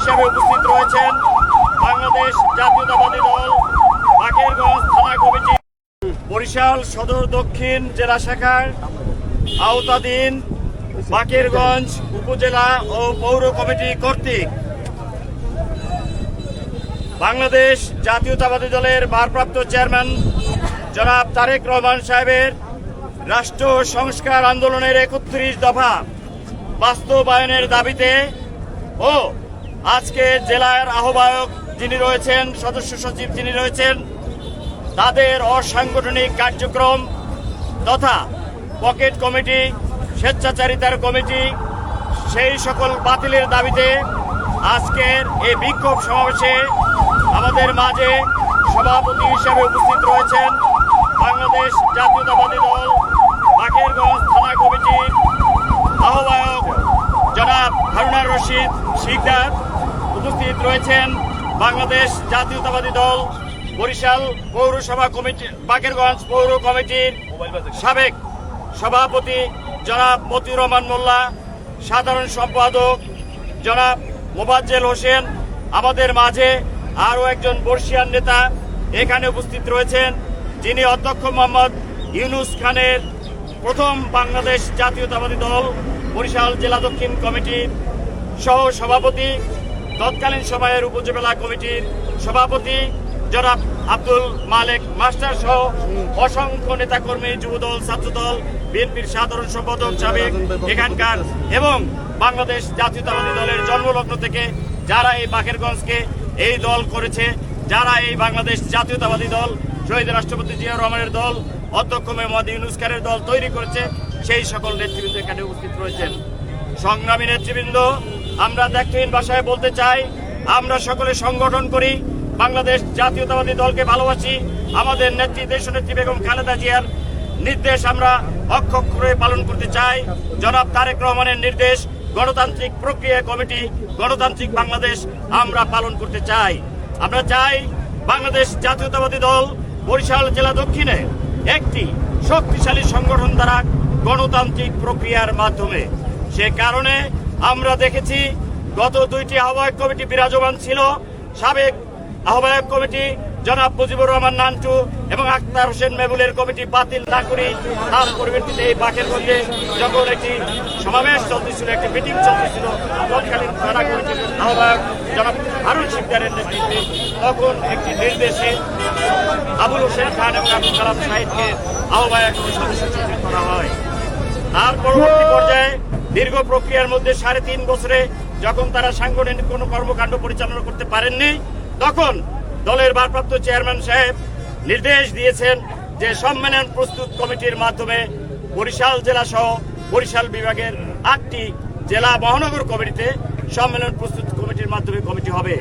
হিসাবে উপস্থিত রয়েছেন বাংলাদেশ জাতীয়তাবাদী দল, বাকেরগঞ্জ থানা কমিটি। বরিশাল সদর দক্ষিণ জেলা শাখার আওতাধীন বাকেরগঞ্জ উপজেলা ও পৌর কমিটি কর্তৃক বাংলাদেশ জাতীয়তাবাদী দলের ভারপ্রাপ্ত চেয়ারম্যান জনাব তারেক রহমান সাহেবের রাষ্ট্র সংস্কার আন্দোলনের একত্রিশ দফা বাস্তবায়নের দাবিতে ও আজকে জেলার আহ্বায়ক যিনি রয়েছেন, সদস্য সচিব যিনি রয়েছেন, তাদের অসাংগঠনিক কার্যক্রম তথা পকেট কমিটি, স্বেচ্ছাচারিতার কমিটি, সেই সকল বাতিলের দাবিতে আজকের এই বিক্ষোভ সমাবেশে আমাদের মাঝে সভাপতি হিসেবে উপস্থিত রয়েছেন বাংলাদেশ জাতীয়তাবাদী দল, বাকেরগঞ্জ থানা কমিটির আহ্বায়ক জনাব হারুনার রশিদ শিকদার। উপস্থিত রয়েছেন বাংলাদেশ জাতীয়তাবাদী দল, বরিশাল পৌরসভা কমিটি, বাকেরগঞ্জ পৌর কমিটির সাবেক সভাপতি জনাব মতিউর রহমান মোল্লা, সাধারণ সম্পাদক জনাব মোবাজ্জেল হোসেন, আমাদের মাঝে আরও একজন বর্ষিয়ান নেতা এখানে উপস্থিত রয়েছেন, যিনি অধ্যক্ষ মোহাম্মদ ইউনুস খানের প্রথম বাংলাদেশ জাতীয়তাবাদী দল, বরিশাল জেলা দক্ষিণ কমিটির সহ সভাপতি তৎকালীন সময়ের উপজেলা কমিটির সভাপতি জনাব আব্দুল মালেক মাস্টার সহ অসংখ্য নেতাকর্মী, যুবদল, ছাত্রদল, বিএনপির সাধারণ সম্পাদক সাবেক এখানকার এবং বাংলাদেশ জাতীয়তাবাদী দলের জন্মলগ্ন থেকে যারা এই বাকেরগঞ্জকে এই দল করেছে, যারা এই বাংলাদেশ জাতীয়তাবাদী দল, শহীদ রাষ্ট্রপতি জিয়া রহমানের দল, অধ্যক্ষ মোহাম্মদ ইউনুস খানের দল তৈরি করেছে, সেই সকল নেতৃবৃন্দ এখানে উপস্থিত রয়েছেন। সংগ্রামী নেতৃবৃন্দ আমরা দেখহীন ভাষায় বলতে চাই, আমরা সকলে সংগঠন করি, বাংলাদেশ জাতীয়তাবাদী দলকে ভালোবাসি, আমাদের নেত্রী, দেশনেত্রী বেগম খালেদা জিয়ার নির্দেশ আমরা অক্ষরে পালন করতে চাই। জনাব তারেক রহমানের নির্দেশ, গণতান্ত্রিক প্রক্রিয়া কমিটি, গণতান্ত্রিক বাংলাদেশ আমরা পালন করতে চাই। আমরা চাই বাংলাদেশ জাতীয়তাবাদী দল বরিশাল জেলা দক্ষিণে একটি শক্তিশালী সংগঠন দ্বারা গণতান্ত্রিক প্রক্রিয়ার মাধ্যমে। সে কারণে আমরা দেখেছি গত দুইটি আহ্বায়ক কমিটি বিরাজমান ছিল। সাবেক আহ্বায়ক কমিটি জনাব মুজিবুর রহমান নান্টু এবং আক্তার হোসেন মেবুলের কমিটি বাতিল না করি তার পরিবর্তিতে এই বাকেরগঞ্জে যখন একটি সমাবেশ চলতেছিল, একটি মিটিং চলতেছিল, তৎকালীন থানা কমিটির আহ্বায়ক জনাব হারুন শিকদারের নেতৃত্বে, তখন একটি নির্দেশে আবুল হোসেন খান এবং আবুল কালাম সাহিদকে আহ্বায়ক সদস্য করা হয়। তার পরবর্তী পর্যায়ে দীর্ঘ প্রক্রিয়ার মধ্যে সাড়ে তিন বছরে যখন তারা সাংগঠনিক কোনো কর্মকাণ্ড পরিচালনা করতে পারেননি, তখন দলের ভারপ্রাপ্ত চেয়ারম্যান সাহেব নির্দেশ দিয়েছেন যে সম্মেলন প্রস্তুত কমিটির মাধ্যমে বরিশাল জেলা সহ বরিশাল বিভাগের আটটি জেলা মহানগর কমিটিতে সম্মেলন প্রস্তুত কমিটির মাধ্যমে কমিটি হবে।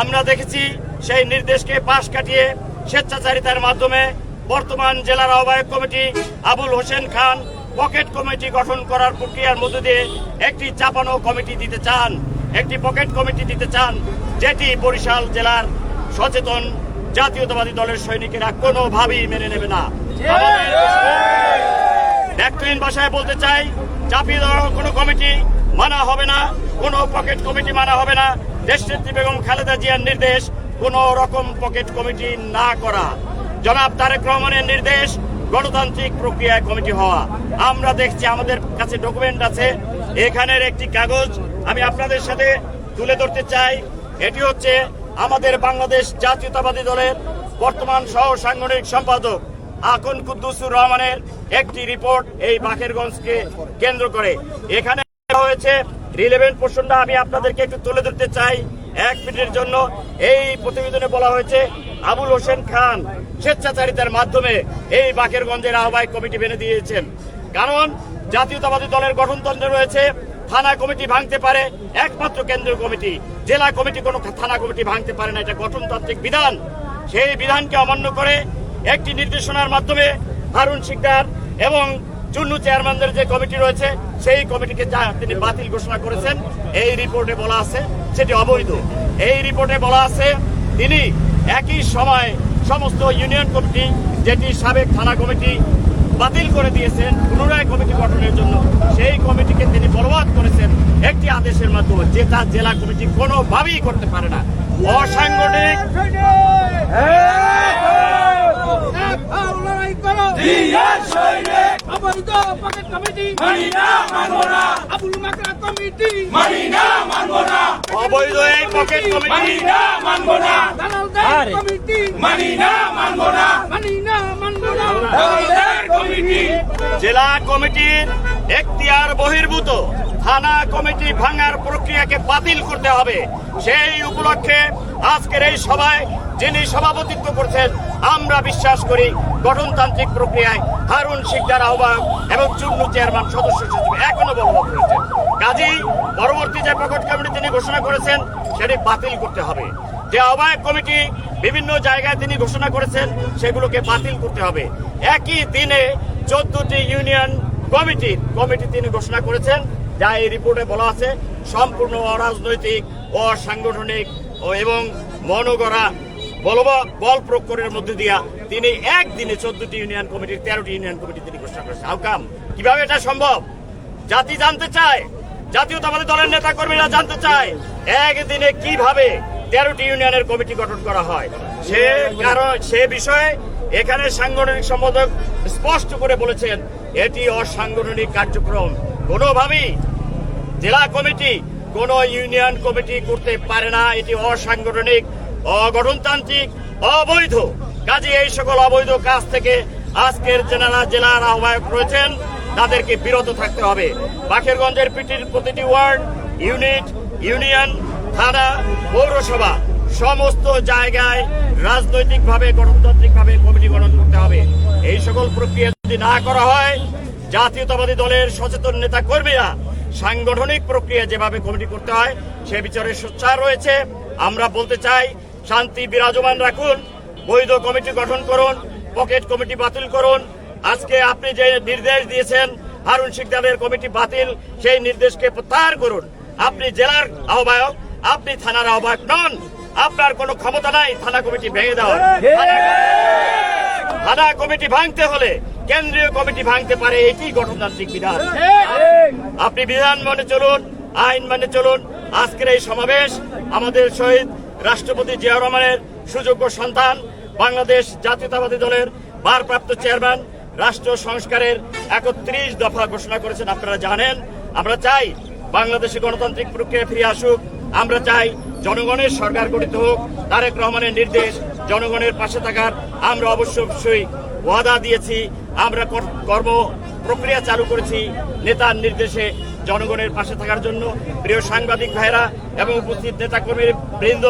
আমরা দেখেছি সেই নির্দেশকে পাশ কাটিয়ে স্বেচ্ছাচারিতার মাধ্যমে বর্তমান জেলার আহ্বায়ক committee Abul Hossain Khan pocket committee গঠন করার প্রক্রিয়ার মধ্য দিয়ে একটি চাপানো কমিটি দিতে চান, একটি পকেট কমিটি দিতে চান, যেটি বরিশাল জেলার সচেতন জাতীয়তাবাদী দলের সৈনিকেরা কোনোভাবেই মেনে নেবে না। ব্যক্তিহীন ভাষায় বলতে চাই, চাপিয়ে দেওয়া কোনো কমিটি মানা হবে না, কোনো পকেট কমিটি মানা হবে না। দেশনেত্রী বেগম খালেদা জিয়ার নির্দেশ, কোনো রকম পকেট কমিটি না করা। জনাব তারেক রহমানের নির্দেশ গণতান্ত্রিক প্রক্রিয়ায় কমিটি হওয়া। আমরা দেখছি, আমাদের কাছে ডকুমেন্ট আছে। এখানের একটি কাগজ আমি আপনাদের সাথে তুলে ধরতে চাই। এটি হচ্ছে আমাদের বাংলাদেশ জাতীয়তাবাদী দলের বর্তমান সহ সাংগঠনিক সম্পাদক আকন কুদ্দুসুর রহমানের একটি রিপোর্ট এই বাকেরগঞ্জকে কেন্দ্র করে। এখানে হয়েছে রিলেভেন্ট পোর্শনটা আমি আপনাদেরকে একটু তুলে ধরতে চাই। এক মিনিটের জন্য এই প্রতিবেদনে বলা হয়েছে, আবুল হোসেন খান স্বেচ্ছাচারিতার মাধ্যমে এই বাকেরগঞ্জের আহ্বায়ক কমিটি বেঁধে দিয়েছেন। কারণ জাতীয়তাবাদী দলের গঠনতন্ত্রে রয়েছে, থানা কমিটি ভাঙতে পারে, একমাত্র কেন্দ্রীয় কমিটি। জেলা কমিটি কোনো থানা কমিটি ভাঙতে পারে না, এটা গঠনতান্ত্রিক বিধান। সেই বিধানকে অমান্য করে একটি নির্দেশনার মাধ্যমে হারুন শিকদার এবং চুন্নু চেয়ারম্যানদের যে কমিটি রয়েছে, সেই কমিটিকে তিনি বাতিল ঘোষণা করেছেন, এই রিপোর্টে বলা আছে সেটি অবৈধ। এই রিপোর্টে বলা আছে তিনি একই সময় সমস্ত ইউনিয়ন কমিটি, যেটি সাবেক থানা কমিটি, বাতিল করে দিয়েছেন, পুনরায় কমিটি গঠনের জন্য। সেই কমিটিকে তিনি বরবাদ করেছেন একটি আদেশের মাধ্যমে যেটা জেলা কমিটি কোনোভাবেই করতে পারে না। অসাংগঠনিক কমিটি। মানি না মানব না। আবুল মাকড়া কমিটি। মানি না মানব না। অবৈধ এই পকেট মানি না মানব না। দালালদের কমিটি। মানি না মানব না। মানি না মানব না। দলদের কমিটি। জেলা কমিটির এখতিয়ার বহির্ভূত। থানা কমিটি ভাঙার প্রক্রিয়াকে বাতিল করতে হবে। সেই উপলক্ষে আজকের এই সভায় যিনি সভাপতিত্ব করছেন আমরা বিশ্বাস করি গঠনতান্ত্রিক প্রক্রিয়ায় হারুন শিকদার আহ্বায়ক এবং চুন্নু চেয়ারম্যান সদস্য সচিব এখনও বলবৎ রয়েছেন কাজেই পরবর্তী যে প্রকট কমিটি তিনি ঘোষণা করেছেন, সেটি বাতিল করতে হবে। যে আহ্বায়ক কমিটি বিভিন্ন জায়গায় তিনি ঘোষণা করেছেন, সেগুলোকে বাতিল করতে হবে। একই দিনে চোদ্দটি ইউনিয়ন কমিটি কমিটি তিনি ঘোষণা করেছেন, যা এই রিপোর্টে বলা আছে, সম্পূর্ণ অরাজনৈতিক, অসাংগঠনিক এবং মনগড়া বলবা, বল প্রয়োগের মধ্যে দিয়া তিনি একদিনে চোদ্দটি ইউনিয়ন কমিটির তেরোটি ইউনিয়ন কমিটি তিনি ঘোষণা করেছেন। হাউকাম কীভাবে এটা সম্ভব? জাতি জানতে চায়। জাতীয়তাবাদী দলের নেতা কর্মীরা জানতে চায় একদিনে কীভাবে তেরোটি ইউনিয়নের কমিটি গঠন করা হয়। সে কারণ, সে বিষয়ে এখানে সাংগঠনিক সম্পাদক স্পষ্ট করে বলেছেন, এটি অসাংগঠনিক কার্যক্রম। কোনোভাবেই জেলা কমিটি কোন ইউনিয়ন কমিটি করতে পারে না। এটি অসাংগঠনিক। অগঠনতান্ত্রিক অবৈধ। কাজে এই সকল অবৈধ কাজ থেকে আজকের জেনারা জেলার আহ্বায়ক রয়েছেন। তাদেরকে বিরত থাকতে হবে। বাখেরগঞ্জের পিটির প্রতিটি ওয়ার্ড, ইউনিট, ইউনিয়ন, থানা, পৌরসভা সমস্ত জায়গায় রাজনৈতিকভাবে, গণতান্ত্রিকভাবে কমিটি গঠন করতে হবে। এই সকল প্রক্রিয়া যদি না করা হয়, জাতীয়তাবাদী দলের সচেতন নেতা কর্মীরা সাংগঠনিক প্রক্রিয়া যেভাবে কমিটি করতে হয়, সে বিচারে সোচ্চার রয়েছে। আমরা বলতে চাই শান্তি বিরাজমান রাখুন, বৈধ কমিটি গঠন করুন, পকেট কমিটি বাতিল করুন। আজকে আপনি যে নির্দেশ দিয়েছেন, হারুন শিকদারের কমিটি বাতিল, সেই নির্দেশকে প্রত্যাহার করুন। আপনি জেলার আহ্বায়ক, আপনি থানার আহ্বায়ক নন। আপনার কোনো ক্ষমতা নাই, থানা কমিটি ভেঙে দেওয়ার। থানা- কমিটি ভাঙতে হলে কেন্দ্রীয় কমিটি ভাঙতে পারে, এটি গণতান্ত্রিক বিধান। আপনি বিধান মানে চলুন, আইন মানে চলুন। আজকের এই সমাবেশ আমাদের শহীদ রাষ্ট্রপতি জিয়া রহমানের সুযোগ্য সন্তান, বাংলাদেশ জাতীয়তাবাদী দলের ভারপ্রাপ্ত চেয়ারম্যান, রাষ্ট্র সংস্কারের একত্রিশ দফা ঘোষণা করেছেন, আপনারা জানেন। আমরা চাই বাংলাদেশে গণতান্ত্রিক প্রক্রিয়া ফিরে আসুক। আমরা চাই জনগণের সরকার গঠিত হোক। তারেক রহমানের নির্দেশ জনগণের পাশে থাকার। আমরা অবশ্য অবশ্যই ওয়াদা দিয়েছি। আমরা কর- কর্ম প্রক্রিয়া চালু করেছি। নেতার নির্দেশে জনগণের পাশে থাকার জন্য প্রিয় সাংবাদিক ভাইরা এবং উপস্থিত নেতা কর্মীর বৃন্দ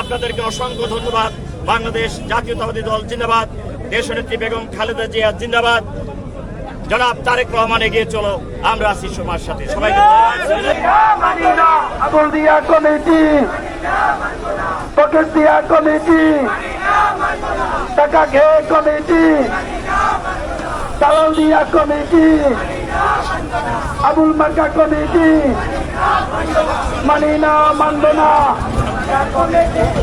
আপনাদেরকে অসংখ্য ধন্যবাদ বাংলাদেশ জাতীয়তাবাদী দল জিন্দাবাদ দেশনেত্রী বেগম খালেদা জিয়া জিন্দাবাদ জনাব তারেক রহমান এগিয়ে চলো আমরা আছি সমাজ সাথে দিয়া কমিটি পকেট দিয়া কমিটি টাকা খেয়ে কমিটি কমিটি আবুল মার্কা কমিটি মানি না, মানব না।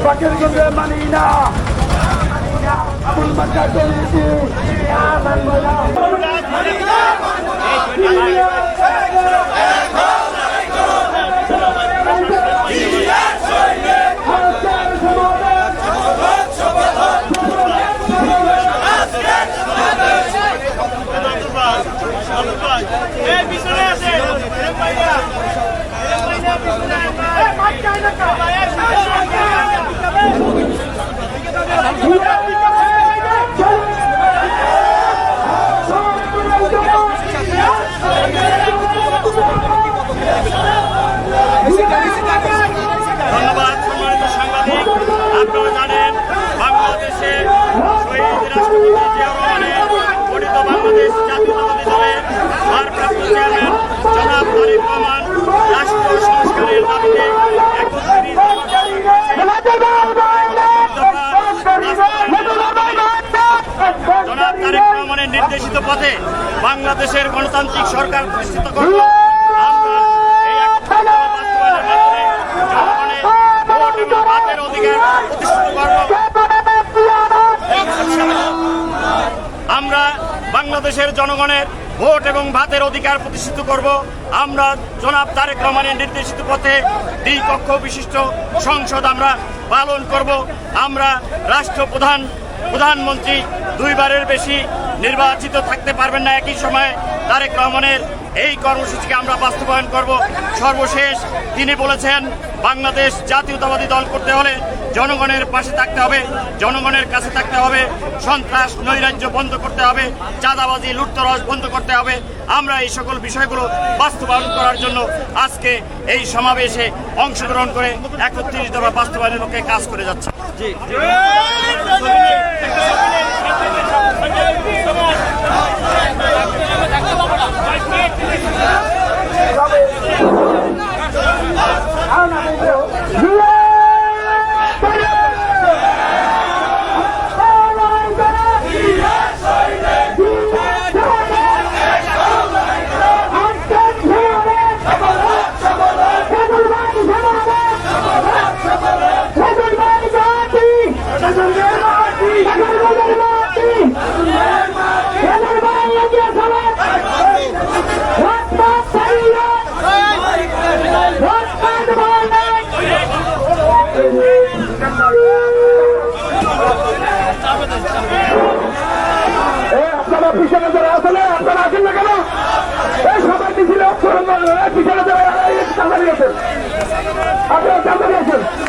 পকেট গঞ্জে মানি না। আবুল মার্কা কমিটি মানব না। পথে বাংলাদেশের গণতান্ত্রিক সরকার প্রতিষ্ঠিত করব। আমরা ভোট এবং অধিকার প্রতিষ্ঠিত আমরা বাংলাদেশের জনগণের ভোট এবং ভাতের অধিকার প্রতিষ্ঠিত করব। আমরা জনাব তারেক রহমানের নির্দেশিত পথে দুই কক্ষ বিশিষ্ট সংসদ আমরা পালন করব। আমরা রাষ্ট্রপ্রধান, প্রধানমন্ত্রী দুইবারের বেশি নির্বাচিত থাকতে পারবেন না একই সময়ে তারেক রহমানের এই কর্মসূচিকে আমরা বাস্তবায়ন করব। সর্বশেষ তিনি বলেছেন, বাংলাদেশ জাতীয়তাবাদী দল করতে হলে জনগণের পাশে থাকতে হবে, জনগণের কাছে থাকতে হবে, সন্ত্রাস, নৈরাজ্য বন্ধ করতে হবে, চাঁদাবাজি লুটতরস বন্ধ করতে হবে। আমরা এই সকল বিষয়গুলো বাস্তবায়ন করার জন্য আজকে এই সমাবেশে অংশগ্রহণ করে একত্রিশ দফা বাস্তবায়নের পক্ষে কাজ করে যাচ্ছে। Yeah! পিছনে যারা আসলে আপনারা আছেন না কেন? এই সবাই মিছিলে পিছনে যারা আপনারা চাঁদা দিয়েছেন